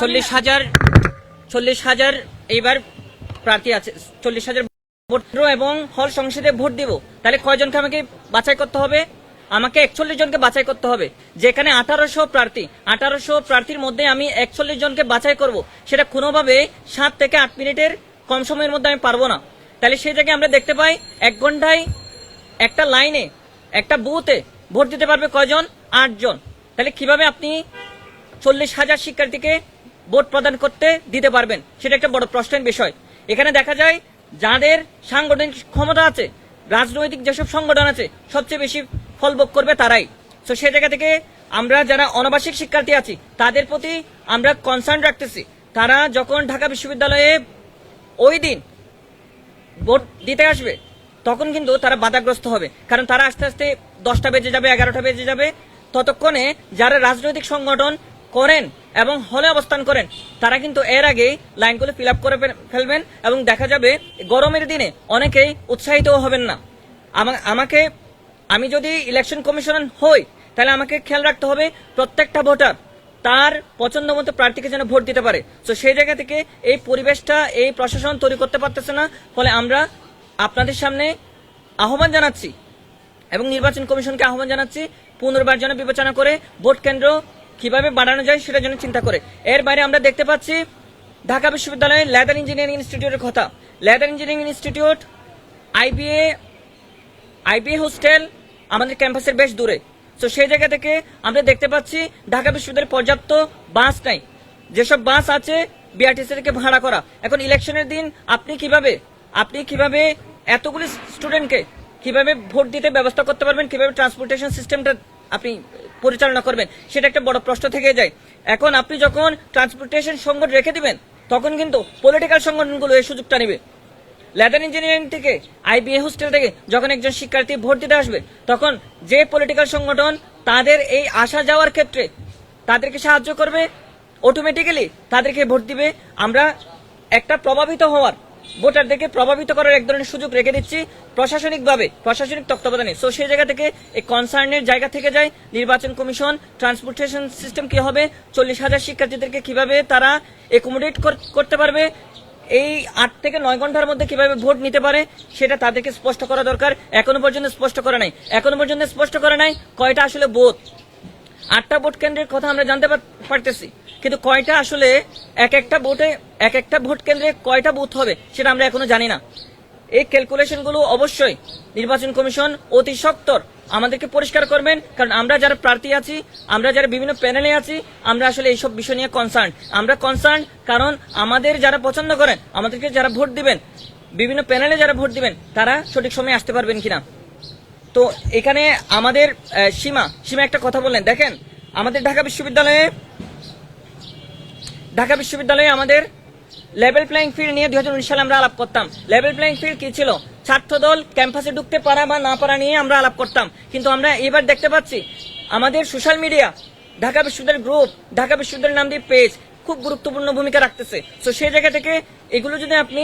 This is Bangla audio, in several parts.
চল্লিশ হাজার চল্লিশ হাজার এইবার প্রার্থী আছে। চল্লিশ হাজার ভোট এবং হল সংসদে ভোট দিব। তাহলে কয়জনকে আমাকে বাছাই করতে হবে? আমাকে একচল্লিশ জনকে বাছাই করতে হবে। যেখানে আঠারোশো প্রার্থী, আঠারোশো প্রার্থীর মধ্যে আমি একচল্লিশ জনকে বাছাই করব। সেটা কোনোভাবে সাত থেকে আট মিনিটের কম সময়ের মধ্যে আমি পারব না। তাহলে সেই জায়গায় আমরা দেখতে পাই এক ঘন্টায় একটা লাইনে, একটা বুথে ভোট দিতে পারবে কয়জন? আটজন। তাহলে কীভাবে আপনি চল্লিশ হাজার শিক্ষার্থীকে ভোট প্রদান করতে দিতে পারবেন। সেটা একটা বড় প্রশ্নের বিষয়। এখানে দেখা যায়, যাদের সাংগঠনিক ক্ষমতা আছে, রাজনৈতিক যেসব সংগঠন আছে, সবচেয়ে বেশি ফলভোগ করবে তারাই। তো সে জায়গা থেকে আমরা যারা অনাবাসিক শিক্ষার্থী আছি, তাদের প্রতি আমরা কনসার্ন রাখতেছি। তারা যখন ঢাকা বিশ্ববিদ্যালয়ে ওই দিন ভোট দিতে আসবে, তখন কিন্তু তারা বাধাগ্রস্ত হবে। কারণ তারা আস্তে আস্তে দশটা বেজে যাবে, এগারোটা বেজে যাবে। ততক্ষণে যারা রাজনৈতিক সংগঠন করেন এবং হলে অবস্থান করেন। তারা কিন্তু এর আগে লাইনগুলো ফিল করে ফেলবেন এবং দেখা যাবে গরমের দিনে অনেকেই উৎসাহিত হবেন না। আমা- আমাকে, আমি যদি ইলেকশন কমিশনার হই, তাহলে আমাকে খেয়াল রাখতে হবে প্রত্যেকটা ভোটার তার পছন্দ মতো প্রার্থীকে যেন ভোট দিতে পারে। তো সেই জায়গা থেকে এই পরিবেশটা, এই প্রশাসন তৈরি করতে পারতেছে না। ফলে আমরা আপনাদের সামনে আহ্বান জানাচ্ছি এবং নির্বাচন কমিশনকে আহ্বান জানাচ্ছি পুনর্বার যেন বিবেচনা করে ভোট কেন্দ্র কীভাবে বাড়ানো যায় সেটা যেন চিন্তা করে। এর বাইরে আমরা দেখতে পাচ্ছি ঢাকা বিশ্ববিদ্যালয়ের লেদার ইঞ্জিনিয়ারিং ইনস্টিটিউটের কথা। Leather engineering institute IBA IBA hostel আমাদের ক্যাম্পাসের বেশ দূরে। তো সেই জায়গা থেকে আমরা দেখতে পাচ্ছি ঢাকা বিশ্ববিদ্যালয়ে পর্যাপ্ত বাস নাই। যেসব বাস আছে বিআরটিসি থেকে ভাড়া করা। এখন ইলেকশনের দিন আপনি কীভাবে আপনি কীভাবে এতগুলি স্টুডেন্টকে কীভাবে ভোট দিতে ব্যবস্থা করতে পারবেন, কীভাবে ট্রান্সপোর্টেশন সিস্টেমটা আপনি পরিচালনা করবেন? সেটা একটা বড় প্রশ্ন থেকে যায়। এখন আপনি যখন ট্রান্সপোর্টেশন সংকট রেখে দিবেন, তখন কিন্তু পলিটিক্যাল সংগঠনগুলো এই সুযোগটা নেবে। লেদার ইঞ্জিনিয়ারিং থেকে আইবিএ হোস্টেল থেকে যখন একজন শিক্ষার্থী ভোট দিতে আসবে, তখন যে পলিটিক্যাল সংগঠন তাদের এই আসা যাওয়ার ক্ষেত্রে তাদেরকে সাহায্য করবে অটোমেটিক্যালি তাদেরকে ভোট দিবে। আমরা একটা প্রভাবিত হওয়ার ভোটারদেরকে প্রভাবিত করার এক ধরনের সুযোগ রেখে দিচ্ছি প্রশাসনিকভাবে, প্রশাসনিক তত্ত্বাবধানে। সো সেই জায়গা থেকে এই কনসার্নের জায়গা থেকে যায় নির্বাচন কমিশন ট্রান্সপোর্টেশন সিস্টেম কি হবে, চল্লিশ হাজার শিক্ষার্থীদেরকে কীভাবে তারা একুমোডেট করতে পারবে, এই আট থেকে নয় ঘণ্টার মধ্যে কীভাবে ভোট নিতে পারে, সেটা তাদেরকে স্পষ্ট করা দরকার। এখনও পর্যন্ত স্পষ্ট করা নাই। এখনও পর্যন্ত স্পষ্ট করা নাই কয়টা আসলে বোধ আটটা ভোট কেন্দ্রের কথা আমরা জানতে পারতেছি। কিন্তু কয়টা আসলে এক একটা ভোটে এক একটা ভোট কেন্দ্রে কয়টা বুথ হবে সেটা আমরা এখনও জানি না। এই ক্যালকুলেশনগুলো অবশ্যই নির্বাচন কমিশন অতি সত্বর আমাদেরকে পরিষ্কার করবেন, কারণ আমরা যারা প্রার্থী আছি, আমরা যারা বিভিন্ন প্যানেলে আছি, আমরা আসলে এইসব বিষয় নিয়ে কনসার্ন আমরা কনসার্ন কারণ আমাদের যারা পছন্দ করেন, আমাদেরকে যারা ভোট দিবেন, বিভিন্ন প্যানেলে যারা ভোট দিবেন, তারা সঠিক সময়ে আসতে পারবেন কিনা। তো এখানে আমাদের সীমা সীমা একটা কথা বললেন। দেখেন, আমাদের ঢাকা বিশ্ববিদ্যালয়ে ঢাকা বিশ্ববিদ্যালয়ে আমাদের লেভেল প্লেইং ফিল্ড নিয়ে দুই হাজার উনিশ সালে আমরা আলাপ করতাম। লেভেল প্লেইং ফিল্ড কি ছিল? ছাত্র দল ক্যাম্পাসে ঢুকতে পারা বা না পারা নিয়ে আমরা আলাপ করতাম। কিন্তু আমরা এবার দেখতে পাচ্ছি, আমাদের সোশ্যাল মিডিয়া ঢাকা বিশ্ববিদ্যালয়ের গ্রুপ ঢাকা বিশ্ববিদ্যালয়ের নাম দিয়ে পেজ খুব গুরুত্বপূর্ণ ভূমিকা রাখতেছে। তো সেই জায়গা থেকে এগুলো যদি আপনি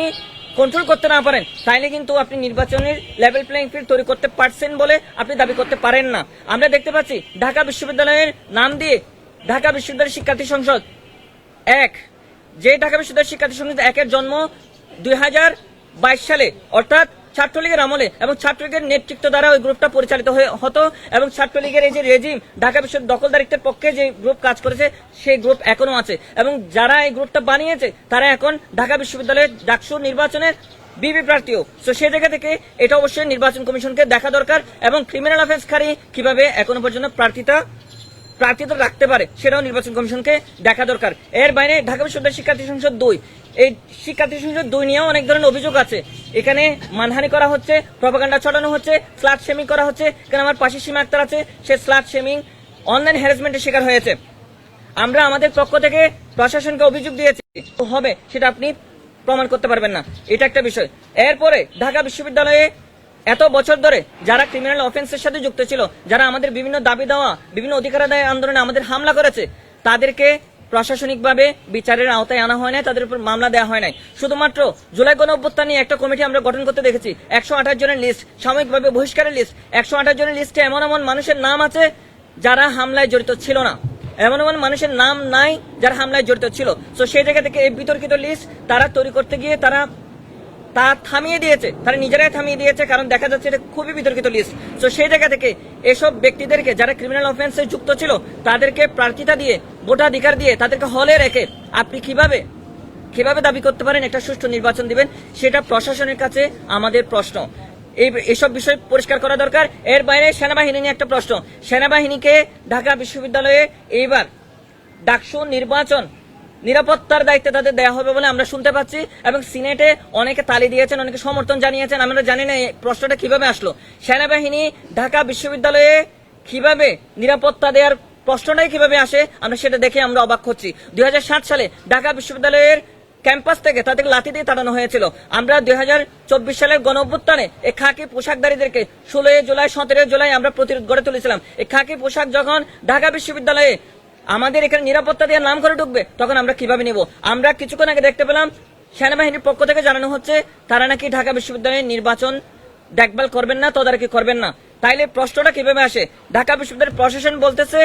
কন্ট্রোল করতে না পারেন তাইলে কিন্তু আপনি নির্বাচনের লেভেল প্লেইং ফিল্ড তৈরি করতে পারছেন বলে আপনি দাবি করতে পারেন না। আমরা দেখতে পাচ্ছি, ঢাকা বিশ্ববিদ্যালয়ের নাম দিয়ে ঢাকা বিশ্ববিদ্যালয় শিক্ষার্থী সংসদ এক যে ঢাকা বিশ্ববিদ্যালয় শিক্ষার্থী সংসদ একের জন্ম দুই হাজার বাইশ সালে, অর্থাৎ ছাত্রলীগের আমলে এবং ছাত্রলীগের নেতৃত্ব দ্বারা ওই গ্রুপটা পরিচালিত হতো এবং ছাত্রলীগের এই যে রেজিম ঢাকা বিশ্ববিদ্যালয় দখলদারিত্বের পক্ষে যে গ্রুপ কাজ করেছে, সেই গ্রুপ এখনও আছে। এবং যারা এই গ্রুপটা বানিয়েছে, তারা এখন ঢাকা বিশ্ববিদ্যালয়ের ডাকসু নির্বাচনের বিবি প্রার্থীও। তো সে জায়গা থেকে এটা অবশ্যই নির্বাচন কমিশনকে দেখা দরকার এবং ক্রিমিনাল অফেন্সকারী কীভাবে এখনও পর্যন্ত প্রার্থিতা প্রার্থিত রাখতে পারে, সেটাও নির্বাচন কমিশনকে দেখা দরকার। এর বাইরে ঢাকা বিশ্ববিদ্যালয় শিক্ষার্থী সংসদ দুই। এই শিক্ষার্থী সংসদ দুই নিয়েও অনেক ধরনের অভিযোগ আছে। এখানে মানহানি করা হচ্ছে প্রপাগান্ডা ছড়ানো হচ্ছে স্লাট শেমিং করা হচ্ছে কারণ আমার পাশে সীমা আক্তার আছে, সে স্লাট শেমিং অনলাইন হ্যারাসমেন্টের শিকার হয়েছে। আমরা আমাদের পক্ষ থেকে প্রশাসনকে অভিযোগ দিয়েছি হবে, সেটা আপনি প্রমাণ করতে পারবেন না। এটা একটা বিষয়। এরপরে ঢাকা বিশ্ববিদ্যালয়ে এত বছর ধরে যারা ক্রিমিনাল অফেন্সের সাথে যুক্ত ছিল, যারা আমাদের বিভিন্ন দাবি দেওয়া, বিভিন্ন অধিকার আদায় আন্দোলনে আমাদের হামলা করেছে, তাদেরকে প্রশাসনিকভাবে বিচারের আওতায় আনা হয় নাই, তাদের উপর মামলা দেওয়া হয় নাই। শুধুমাত্র জুলাই গণ অভ্যুত্থান নিয়ে একটা কমিটি আমরা গঠন করতে দেখেছি, একশো আঠাশ জনের লিস্ট সাময়িকভাবে বহিষ্কারের লিস্ট একশো আঠাশ জনের লিস্টে এমন এমন মানুষের নাম আছে যারা হামলায় জড়িত ছিল না। এমন এমন মানুষের নাম নাই যারা হামলায় জড়িত ছিল। তো সেই জায়গা থেকে এই বিতর্কিত লিস্ট তারা তৈরি করতে গিয়ে তারা তা থামিয়ে দিয়েছে, তারা নিজেরাই থামিয়ে দিয়েছে, কারণ দেখা যাচ্ছে এটা খুবই বিতর্কিত লিস্ট তো সেই জায়গা থেকে এসব ব্যক্তিদেরকে, যারা ক্রিমিনাল অফেন্সে যুক্ত ছিল, তাদেরকে প্রার্থিতা দিয়ে, ভোটাধিকার দিয়ে, তাদেরকে হলে রেখে আপনি কীভাবে কীভাবে দাবি করতে পারেন? একটা সুষ্ঠু নির্বাচন দিবেন, সেটা প্রশাসনের কাছে আমাদের প্রশ্ন। এই, এসব বিষয় পরিষ্কার করা দরকার। এর বাইরে সেনাবাহিনী নিয়ে একটা প্রশ্ন। সেনাবাহিনীকে ঢাকা বিশ্ববিদ্যালয়ে এইবার ডাকসু নির্বাচন নিরাপত্তার দায়িত্বে তাদের দেওয়া হবে বলে আমরা শুনতে পাচ্ছি এবং সিনেটে অনেকে তালি দিয়েছেন, অনেকে সমর্থন জানিয়েছেন। আমরা জানি না প্রশ্নটা কীভাবে আসলো। সেনাবাহিনী ঢাকা বিশ্ববিদ্যালয়ে কীভাবে নিরাপত্তা দেওয়ার প্রশ্নটাই কীভাবে আসে, আমরা সেটা দেখে আমরা অবাক হচ্ছি। দুই হাজার সাত সালে ঢাকা বিশ্ববিদ্যালয়ের ক্যাম্পাস থেকে তাদেরকে লাঠি দিয়ে তাড়ানো হয়েছিল। আমরা দুই হাজার চব্বিশ সালের গণ অভ্যুত্থানে এই খাকি পোশাকধারীদেরকে ষোলোই জুলাই, সতেরোই জুলাই আমরা প্রতিরোধ গড়ে তুলেছিলাম। এই খাকি পোশাক যখন ঢাকা বিশ্ববিদ্যালয়ে আমাদের এখানে নিরাপত্তা দিয়ে নাম করে ঢুকবে, তখন আমরা কীভাবে নিব? আমরা কিছুক্ষণ আগে দেখতে পেলাম, সেনাবাহিনীর পক্ষ থেকে জানানো হচ্ছে, তারা নাকি ঢাকা বিশ্ববিদ্যালয়ের নির্বাচন দেখভাল করবেন না, তদারকি করবেন না। তাইলে প্রশ্নটা কীভাবে আসে? ঢাকা বিশ্ববিদ্যালয়ের প্রশাসন বলতেছে,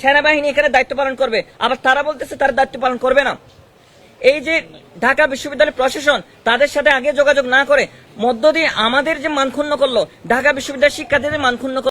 সেনাবাহিনী এখানে দায়িত্ব পালন করবে, আবার তারা বলতেছে তারা দায়িত্ব পালন করবে না। এই যে ঢাকা বিশ্ববিদ্যালয় প্রশাসন, তাদের সাথে আগে যোগাযোগ না করে, মধ্য দিয়ে আমাদের যে মানক্ষুণ্ণ করল, ঢাকা বিশ্ববিদ্যালয় শিক্ষার্থীদের মানক্ষুণ্ণ